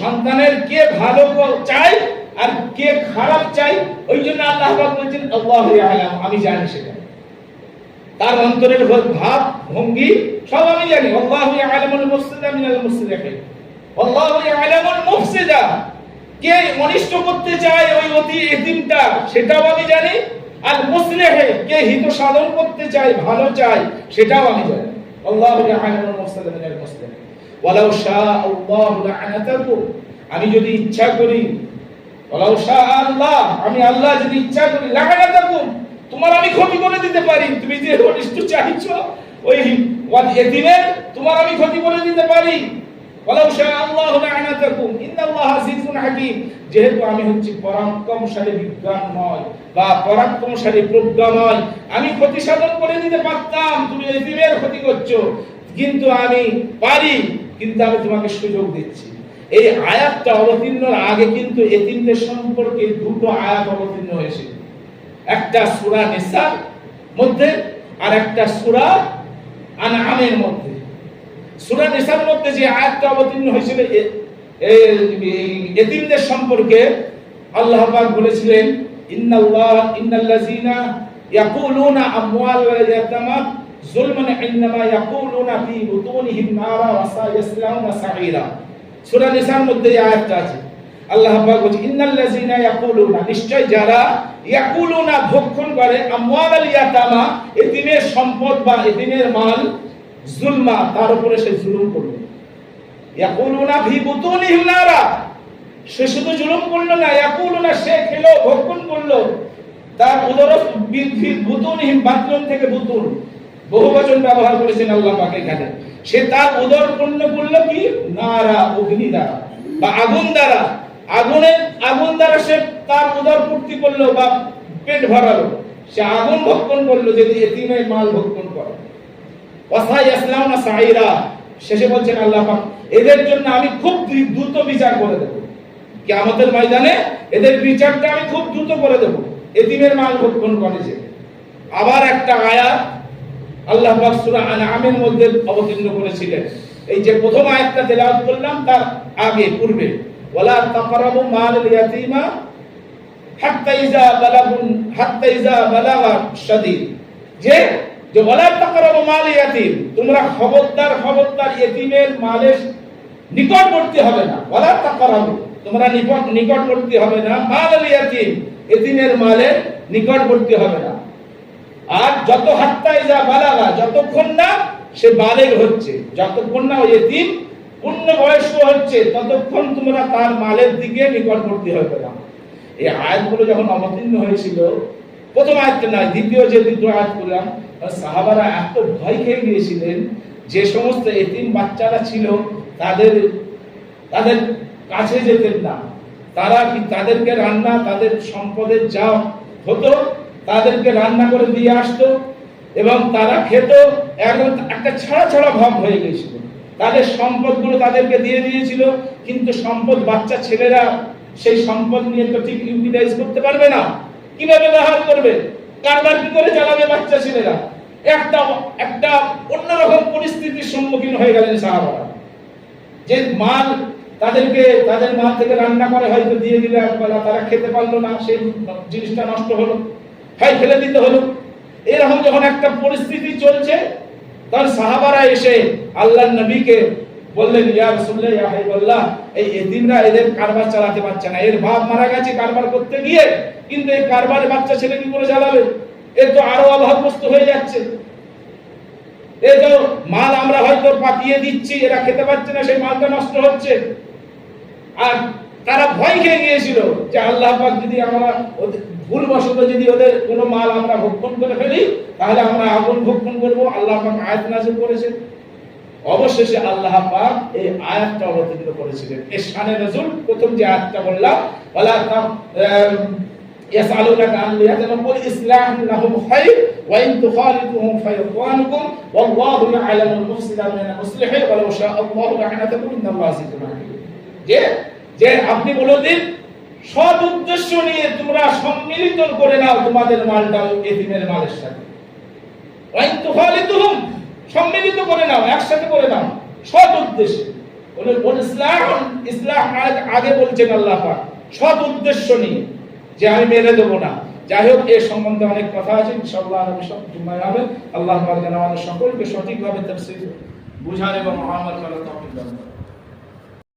সন্তানের কে ভালো চাই আর কে খারাপ চাই ওই জন্য আল্লাহ বলছেন, আল্লাহু আমি জানি সেটা। তার অন্তরের ভাব, ভঙ্গি, সব আমি জানি। আল্লাহু ইয়ালামুল মুফসিদা মিনাল মুসলিহিন আল্লাহু ইয়ালামুল মুফসিদা কে অনিষ্ট করতে চায় ওই অতি এতিমটা, সেটাও আমি জানি। আর মুসলিহে কে হিত সাধন করতে চায়, ভালো চায়, সেটাও আমি জানি। আল্লাহু ইয়ালামুল মুফসিদা মিনাল মুসলিহিন ওয়ালাউ শাআ আল্লাহু লাআনাতাকুম, আমি যদি ইচ্ছা করি, ওয়ালাউ শাআ আল্লাহ, আমি আল্লাহ যদি ইচ্ছা করি, লাআনাতাকুম, তোমার আমি ক্ষতি করে দিতে পারি। তুমি যে অনিষ্ট চাইছো, ওই ওয়াদ এতিমের তোমার আমি ক্ষতি করে দিতে পারি। ওয়ালাউ শাআ আল্লাহু লাআনাতাকুম, ইন্নাল্লাহা আজিজুন হাকীম, যেহেতু আমি হচ্ছি পরাক্রমশালী বিজ্ঞান নয়, বা পরাক্রমশালী প্রজ্ঞা নয়, আমি ক্ষতি সাধন করে দিতে পারতাম, তুমি এতিমের ক্ষতি করছ, কিন্তু আমি পারি। কিন্তু আমি তোমাকে সুযোগ দিচ্ছি। এই আয়াতটা অবতীর্ণর আগে কিন্তু এতিমদের সম্পর্কে দুটো আয়াত অবতীর্ণ হয়েছে। একটা সুরা নিসার মধ্যে আর একটা সূরা আনআমের মধ্যে। সুরা নিসার মধ্যে যে আয়াতটা অবতীর্ণ হয়েছিল এতিমদের সম্পর্কে আল্লাহ পাক বলেছিলেন, ইন্নাল্লাহ, ইন্নাল্লাযিনা ইয়াকুলুনা আমওয়ালাল ইয়াতামা যুলমান ইন্নামা ইয়াকুলুনা ফি বুতুনিহিম নারা ওয়া সূরা নিসার মধ্যে এই আয়াতটা আছে। আল্লাহ পাক বলছে ইন্নাল্লাযিনা ইয়াকুলুনা নিশ্চয় যারা ইয়াকুলুনা ভক্ষণ করে ইয়াতামা, এতিমের সম্পদ বা এতিমের মাল, জুলমা, তার উপরে সে জুলুম করল। ইয়াকুলুনা ফি বুতুনিহিম নারা। সে শুধু জুলুম করল না, ইয়াকুলুনা সে খেলো, ভক্ষণ করল। তার উদর বাথরুম থেকে বুতুন। বহু বচন ব্যবহার করেছেন আল্লাহ পাক এখানে সে তার উদর পূর্ণ করল কি? নারা অগ্নি দ্বারা বা আগুন দ্বারা। আগুনের, আগুন দ্বারা সে তার উদর পূর্তি করল বা পেট ভরালো। সে আগুন ভক্ষণ করল যদি এতিমের মাল ভক্ষণ করে। ওয়াসাই আসলামনা সাইরা। শেষে বলছেন আল্লাহ পাক, এদের জন্য আমি খুব দ্রু- দ্রুত বিচার করে দেব। কিয়ামতের ময়দানে এদের বিচারটা আমি খুব দ্রুত করে দেব। এতিমের মাল ভক্ষণ করেছে আবার একটা আয়াত আল্লাহ সূরা মধ্যে অবতীর্ণ করেছিলেন। এই যে প্রথম আয়াতটা তেলাওয়াত করলাম, তার আগে, পূর্বে। ওয়ালা তাকরাবু মাল ইয়াতীমা হাত্তা বালাগুন, হাত্তা বালাগা শাদীদ। যে যে ওয়ালা তাকরাবু মাল ইয়াতীম, তোমরা খবরদার খবরদার ইয়েতিমের মালের নিকটবর্তী হবে না। ওয়ালা তাকরাবু, তোমরা নিকট, নিকটবর্তী হবে না। মাল ইয়াতীম এতিমের মালের নিকটবর্তী হবে না। আর যত হাত্তা যা বালাগা যতক্ষণ না সে বালেগ হচ্ছে। যতক্ষণ না ওই এতিম পূর্ণ বয়স্ক হচ্ছে, ততক্ষণ তোমরা তার মালের দিকে নিকটবর্তী হবে না। এই আয়াতগুলো যখন অবতীর্ণ হয়েছিল, প্রথম আয়াতটা নয়, দ্বিতীয় যে দ্বিতীয় আয়াত করলাম সাহাবারা এত ভয় খেয়ে গিয়েছিলেন যে সমস্ত এতিম বাচ্চারা ছিল, তাদের তাদের কাছে যেতেন না। তারা কি তাদেরকে রান্না, তাদের সম্পদের যা হতো তাদেরকে রান্না করে দিয়ে আসতো এবং তারা খেত। একদম একটা ছাড়া ছাড়া ভাব হয়ে গেছিল তাদের সম্পদগুলো তাদেরকে দিয়ে দিয়েছিল, কিন্তু সম্পদ বাচ্চা ছেলেরা সেই সম্পদ নিয়ে তো ঠিক ইউটিলাইজ করতে পারবে না। কীভাবে ব্যবহার করবে? কারবার কি করে চালাবে বাচ্চা ছেলেরা? একটা একটা অন্যরকম পরিস্থিতির সম্মুখীন হয়ে গেলেন সাহাবারা। যে মাল তাদেরকে, তাদের মাল থেকে রান্না করে হয়তো দিয়ে দিলে একবেলা তারা খেতে পারল না, সেই জিনিসটা নষ্ট হলো। হয় ফেলে দিতে হলো। এরকম যখন একটা পরিস্থিতি চলছে, তখন সাহাবারা এসে আল্লাহ নবীকে বললেন, ইয়া রাসূলুল্লাহ, ইয়া হাবিবাল্লাহ, এই এতিমরা এদের কারবার চালাতে পারছে না। এর বাপ মারা গেছে কারবার করতে গিয়ে, কিন্তু এই কারবারে বাচ্চা ছেলে কি করে চালাবে? এর তো আরও অভাবগ্রস্ত হয়ে যাচ্ছে। এই তো মাল আমরা হয়তো পাঠিয়ে দিচ্ছি, এরা খেতে পারছে না, সেই মালটা নষ্ট হচ্ছে। আর তারা ভয় খেয়ে গিয়েছিল যে আল্লাহ পাক যদি আমরা ভুলবশত যদি ওদের কোনো মাল আমরা ভক্ষণ করে ফেলি তাহলে আমরা আগুন ভক্ষণ করব আল্লাহ পাক আয়াত নাযিল করেছেন অবশেষে আল্লাহ পাক এই আয়াতটা অবতীর্ণ করেছিলেন এর শানে নজুল প্রথম যে আয়াতটা বললাম ওয়ালা তাম يسألونك عن اليتامى قل إصلاح لهم خير وإن تخالطوهم فإخوانكم والله يعلم المفسد من المصلح ولو شاء الله لعنتكم إن الله عزيز حكيم যে যে আপনি বলে দিন সৎ উদ্দেশ্য নিয়ে তোমরা সম্মিলিত করে নাও তোমাদের মালটা এতিমের মালের সাথে। সম্মিলিত করে নাও, একসাথে করে নাও। সৎ উদ্দেশ্যে। ইসলাম ইসলাম আগে- বলছেন আল্লাহ সৎ উদ্দেশ্য নিয়ে। যে আমি মেরে দেবো না। যাই হোক, এ সম্বন্ধে অনেক কথা আছে, ইনশাআল্লাহ আমি সব জুমায় হবে। আল্লাহ আমাদের সকলকে সঠিকভাবে তাফসীর বুঝার এবং আমল করার তৌফিক দান